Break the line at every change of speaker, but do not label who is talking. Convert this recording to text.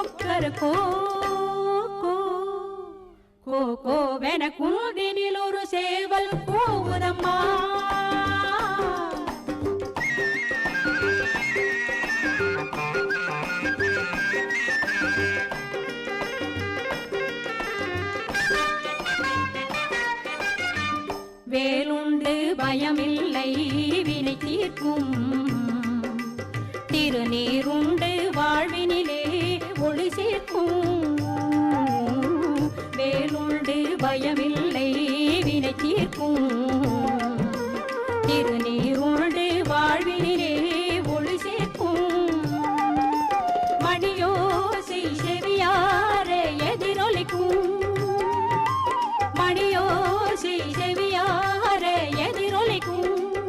பாரு கோ கோ கோ கோவென குன்றினில் ஒரு சேவல் கூவுதம்மா. வேலுண்டு பயமில்லை வினை தீர்க்கும் திருநீரும் பயமில்லை வினை தீர்க்கும். திருநீரோடு வாழ்வினிலே ஒளி சேர்க்கும். மணியோசை செவியார எதிரொலிக்கும். மணியோசை